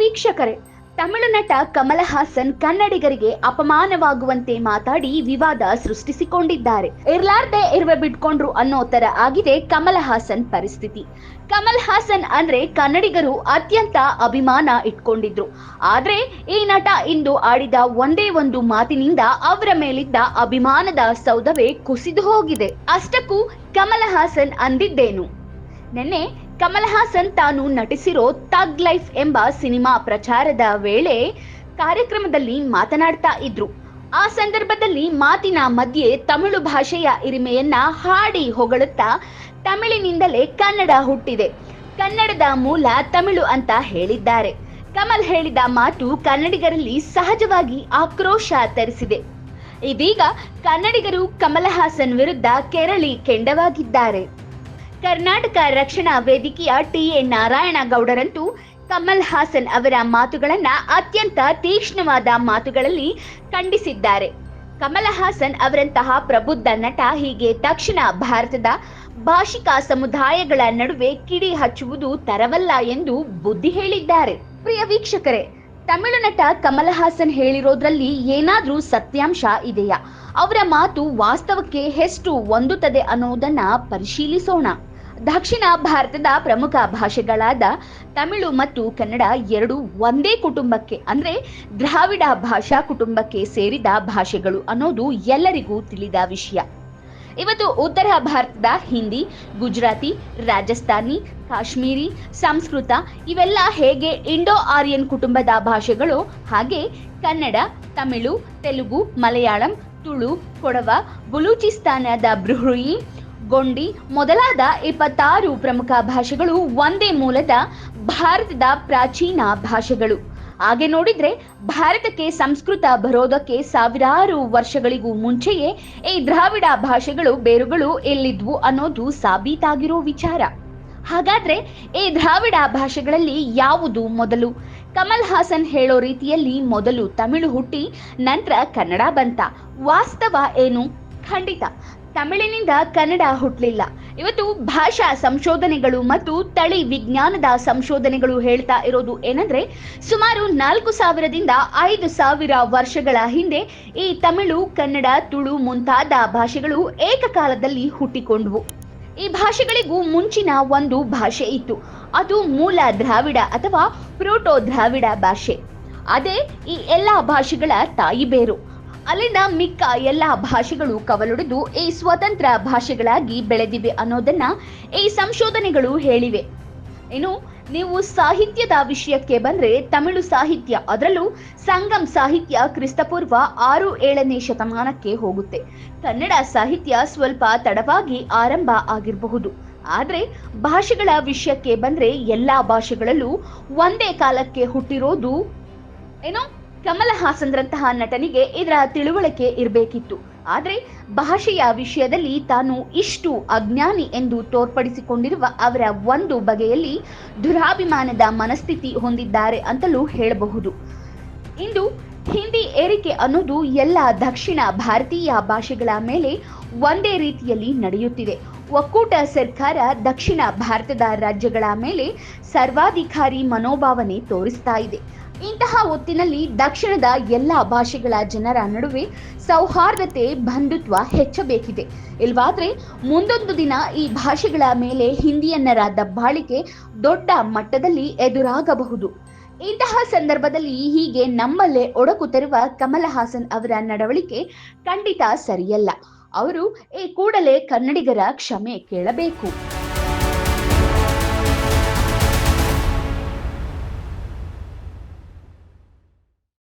ವೀಕ್ಷಕರೇ, ತಮಿಳು ನಟ ಕಮಲ ಹಾಸನ್ ಕನ್ನಡಿಗರಿಗೆ ಅಪಮಾನವಾಗುವಂತೆ ಮಾತಾಡಿ ವಿವಾದ ಸೃಷ್ಟಿಸಿಕೊಂಡಿದ್ದಾರೆ. ಇರ್ಲಾರ್ದೆ ಇರುವೆ ಬಿಟ್ಕೊಂಡ್ರು ಅನ್ನೋ ತರ ಆಗಿದೆ ಕಮಲ ಹಾಸನ್ ಪರಿಸ್ಥಿತಿ. ಕಮಲ್ ಹಾಸನ್ ಅಂದ್ರೆ ಕನ್ನಡಿಗರು ಅತ್ಯಂತ ಅಭಿಮಾನ ಇಟ್ಕೊಂಡಿದ್ರು. ಆದ್ರೆ ಈ ನಟ ಇಂದು ಆಡಿದ ಒಂದೇ ಒಂದು ಮಾತಿನಿಂದ ಅವರ ಮೇಲಿದ್ದ ಅಭಿಮಾನದ ಸೌಧವೇ ಕುಸಿದು ಹೋಗಿದೆ. ಅಷ್ಟಕ್ಕೂ ಕಮಲ ಹಾಸನ್ ಅಂದಿದ್ದೇನು? ನಿನ್ನೆ ಕಮಲ್ ಹಾಸನ್ ತಾನು ನಟಿಸಿರೋ ತಗ್ ಲೈಫ್ ಎಂಬ ಸಿನಿಮಾ ಪ್ರಚಾರದ ವೇಳೆ ಕಾರ್ಯಕ್ರಮದಲ್ಲಿ ಮಾತನಾಡ್ತಾ ಇದ್ರು. ಆ ಸಂದರ್ಭದಲ್ಲಿ ಮಾತಿನ ಮಧ್ಯೆ ತಮಿಳು ಭಾಷೆಯ ಇರಿಮೆಯನ್ನ ಹಾಡಿ ಹೊಗಳುತ್ತಾ ತಮಿಳಿನಿಂದಲೇ ಕನ್ನಡ ಹುಟ್ಟಿದೆ. ಕನ್ನಡದ ಮೂಲ ತಮಿಳು ಅಂತ ಹೇಳಿದ್ದಾರೆ. ಕಮಲ್ ಹೇಳಿದ ಮಾತು ಕನ್ನಡಿಗರಲ್ಲಿ ಸಹಜವಾಗಿ ಆಕ್ರೋಶ ತರಿಸಿದೆ. ಇದೀಗ ಕನ್ನಡಿಗರು ಕಮಲ್ ಹಾಸನ್ ವಿರುದ್ಧ ಕೆರಳಿ ಕೆಂಡವಾಗಿದ್ದಾರೆ. ಕರ್ನಾಟಕ ರಕ್ಷಣಾ ವೇದಿಕೆಯ ಟಿ ಎ ನಾರಾಯಣಗೌಡರಂತೂ ಕಮಲ್ ಹಾಸನ್ ಅವರ ಮಾತುಗಳನ್ನ ಅತ್ಯಂತ ತೀಕ್ಷ್ಣವಾದ ಮಾತುಗಳಲ್ಲಿ ಖಂಡಿಸಿದ್ದಾರೆ. ಕಮಲ್ ಹಾಸನ್ ಅವರಂತಹ ಪ್ರಬುದ್ಧ ನಟ ಹೀಗೆ ತಕ್ಷಣ ಭಾರತದ ಭಾಷಿಕ ಸಮುದಾಯಗಳ ನಡುವೆ ಕಿಡಿ ಹಚ್ಚುವುದು ತರವಲ್ಲ ಎಂದು ಬುದ್ಧಿ ಹೇಳಿದ್ದಾರೆ. ಪ್ರಿಯ ವೀಕ್ಷಕರೇ, ತಮಿಳು ನಟ ಕಮಲ್ ಹಾಸನ್ ಹೇಳಿರೋದ್ರಲ್ಲಿ ಏನಾದ್ರೂ ಸತ್ಯಾಂಶ ಇದೆಯಾ? ಅವರ ಮಾತು ವಾಸ್ತವಕ್ಕೆ ಎಷ್ಟು ಹೊಂದುತ್ತದೆ ಅನ್ನೋದನ್ನ ಪರಿಶೀಲಿಸೋಣ. ದಕ್ಷಿಣ ಭಾರತದ ಪ್ರಮುಖ ಭಾಷೆಗಳಾದ ತಮಿಳು ಮತ್ತು ಕನ್ನಡ ಎರಡು ಒಂದೇ ಕುಟುಂಬಕ್ಕೆ, ಅಂದರೆ ದ್ರಾವಿಡ ಭಾಷಾ ಕುಟುಂಬಕ್ಕೆ ಸೇರಿದ ಭಾಷೆಗಳು ಅನ್ನೋದು ಎಲ್ಲರಿಗೂ ತಿಳಿದ ವಿಷಯ. ಇವತ್ತು ಉತ್ತರ ಭಾರತದ ಹಿಂದಿ, ಗುಜರಾತಿ, ರಾಜಸ್ಥಾನಿ, ಕಾಶ್ಮೀರಿ, ಸಂಸ್ಕೃತ ಇವೆಲ್ಲ ಹೇಗೆ ಇಂಡೋ ಆರ್ಯನ್ ಕುಟುಂಬದ ಭಾಷೆಗಳು, ಹಾಗೆ ಕನ್ನಡ, ತಮಿಳು, ತೆಲುಗು, ಮಲಯಾಳಂ, ತುಳು, ಕೊಡವ, ಬಲೂಚಿಸ್ತಾನದ ಬೃಹುಯಿ ಗೊಂಡಿ ಮೊದಲಾದ ಇಪ್ಪತ್ತಾರು ಪ್ರಮುಖ ಭಾಷೆಗಳು ಒಂದೇ ಮೂಲದ ಭಾರತದ ಪ್ರಾಚೀನ ಭಾಷೆಗಳು. ಹಾಗೆ ನೋಡಿದ್ರೆ ಭಾರತಕ್ಕೆ ಸಂಸ್ಕೃತ ಬರೋದಕ್ಕೆ ಸಾವಿರಾರು ವರ್ಷಗಳಿಗೂ ಮುಂಚೆಯೇ ಈ ದ್ರಾವಿಡ ಭಾಷೆಗಳು ಬೇರುಗಳು ಎಲ್ಲಿದ್ವು ಅನ್ನೋದು ಸಾಬೀತಾಗಿರೋ ವಿಚಾರ. ಹಾಗಾದ್ರೆ ಈ ದ್ರಾವಿಡ ಭಾಷೆಗಳಲ್ಲಿ ಯಾವುದು ಮೊದಲು? ಕಮಲ್ ಹಾಸನ್ ಹೇಳೋ ರೀತಿಯಲ್ಲಿ ಮೊದಲು ತಮಿಳು ಹುಟ್ಟಿ ನಂತರ ಕನ್ನಡ ಬಂತ. ವಾಸ್ತವ ಏನು? ಖಂಡಿತ. ತಮಿಳಿನಿಂದ ಕನ್ನಡ ಹುಟ್ಟಲಿಲ್ಲ ಇವತ್ತು ಭಾಷಾ ಸಂಶೋಧನೆಗಳು ಮತ್ತು ತಳಿ ವಿಜ್ಞಾನದ ಸಂಶೋಧನೆಗಳು ಹೇಳ್ತಾ ಇರೋದು ಏನಂದ್ರೆ, ಸುಮಾರು ನಾಲ್ಕು ಸಾವಿರದಿಂದ ಐದು ಸಾವಿರ ವರ್ಷಗಳ ಹಿಂದೆ ಈ ತಮಿಳು, ಕನ್ನಡ, ತುಳು ಮುಂತಾದ ಭಾಷೆಗಳು ಏಕಕಾಲದಲ್ಲಿ ಹುಟ್ಟಿಕೊಂಡವು. ಈ ಭಾಷೆಗಳಿಗೂ ಮುಂಚಿನ ಒಂದು ಭಾಷೆ ಇತ್ತು. ಅದು ಮೂಲ ದ್ರಾವಿಡ ಅಥವಾ ಪ್ರೋಟೋ ದ್ರಾವಿಡ ಭಾಷೆ. ಅದೇ ಈ ಎಲ್ಲ ಭಾಷೆಗಳ ತಾಯಿ ಬೇರು ಅಲ್ಲಿಂದ ಮಿಕ್ಕ ಎಲ್ಲ ಭಾಷೆಗಳು ಕವಲೊಡೆದು ಈ ಸ್ವತಂತ್ರ ಭಾಷೆಗಳಾಗಿ ಬೆಳೆದಿವೆ ಅನ್ನೋದನ್ನ ಈ ಸಂಶೋಧನೆಗಳು ಹೇಳಿವೆ. ಇನ್ನು ನೀವು ಸಾಹಿತ್ಯದ ವಿಷಯಕ್ಕೆ ಬಂದ್ರೆ ತಮಿಳು ಸಾಹಿತ್ಯ, ಅದರಲ್ಲೂ ಸಂಗಮ್ ಸಾಹಿತ್ಯ ಕ್ರಿಸ್ತಪೂರ್ವ ಆರು ಏಳನೇ ಶತಮಾನಕ್ಕೆ ಹೋಗುತ್ತೆ. ಕನ್ನಡ ಸಾಹಿತ್ಯ ಸ್ವಲ್ಪ ತಡವಾಗಿ ಆರಂಭ ಆಗಿರಬಹುದು. ಆದರೆ ಭಾಷೆಗಳ ವಿಷಯಕ್ಕೆ ಬಂದ್ರೆ ಎಲ್ಲಾ ಭಾಷೆಗಳಲ್ಲೂ ಒಂದೇ ಕಾಲಕ್ಕೆ ಹುಟ್ಟಿರೋದು ಏನೋ? ಕಮಲ ಹಾಸನ್ರಂತಹ ನಟನಿಗೆ ಇದರ ತಿಳುವಳಿಕೆ ಇರಬೇಕಿತ್ತು. ಆದರೆ ಭಾಷೆಯ ವಿಷಯದಲ್ಲಿ ತಾನು ಇಷ್ಟು ಅಜ್ಞಾನಿ ಎಂದು ತೋರ್ಪಡಿಸಿಕೊಂಡಿರುವ ಅವರ ಒಂದು ಬಗೆಯಲ್ಲಿ ದುರಾಭಿಮಾನದ ಮನಸ್ಥಿತಿ ಹೊಂದಿದ್ದಾರೆ ಅಂತಲೂ ಹೇಳಬಹುದು. ಇಂದು ಹಿಂದಿ ಏರಿಕೆ ಅನ್ನೋದು ಎಲ್ಲ ದಕ್ಷಿಣ ಭಾರತೀಯ ಭಾಷೆಗಳ ಮೇಲೆ ಒಂದೇ ರೀತಿಯಲ್ಲಿ ನಡೆಯುತ್ತಿದೆ. ಒಕ್ಕೂಟ ಸರ್ಕಾರ ದಕ್ಷಿಣ ಭಾರತದ ರಾಜ್ಯಗಳ ಮೇಲೆ ಸರ್ವಾಧಿಕಾರಿ ಮನೋಭಾವನೆ ತೋರಿಸ್ತಾ ಇದೆ. ಇಂತಹ ಹೊತ್ತಿನಲ್ಲಿ ದಕ್ಷಿಣದ ಎಲ್ಲ ಭಾಷೆಗಳ ಜನರ ನಡುವೆ ಸೌಹಾರ್ದತೆ, ಬಂಧುತ್ವ ಹೆಚ್ಚಬೇಕಿದೆ. ಇಲ್ವಾದ್ರೆ ಮುಂದೊಂದು ದಿನ ಈ ಭಾಷೆಗಳ ಮೇಲೆ ಹಿಂದಿಯನ್ನರ ದಬ್ಬಾಳಿಕೆ ದೊಡ್ಡ ಮಟ್ಟದಲ್ಲಿ ಎದುರಾಗಬಹುದು. ಇಂತಹ ಸಂದರ್ಭದಲ್ಲಿ ಹೀಗೆ ನಮ್ಮಲ್ಲೇ ಒಡಕು ತರುವ ಕಮಲ ಹಾಸನ್ ಅವರ ನಡವಳಿಕೆ ಖಂಡಿತ ಸರಿಯಲ್ಲ. ಅವರು ಈ ಕೂಡಲೇ ಕನ್ನಡಿಗರ ಕ್ಷಮೆ ಕೇಳಬೇಕು.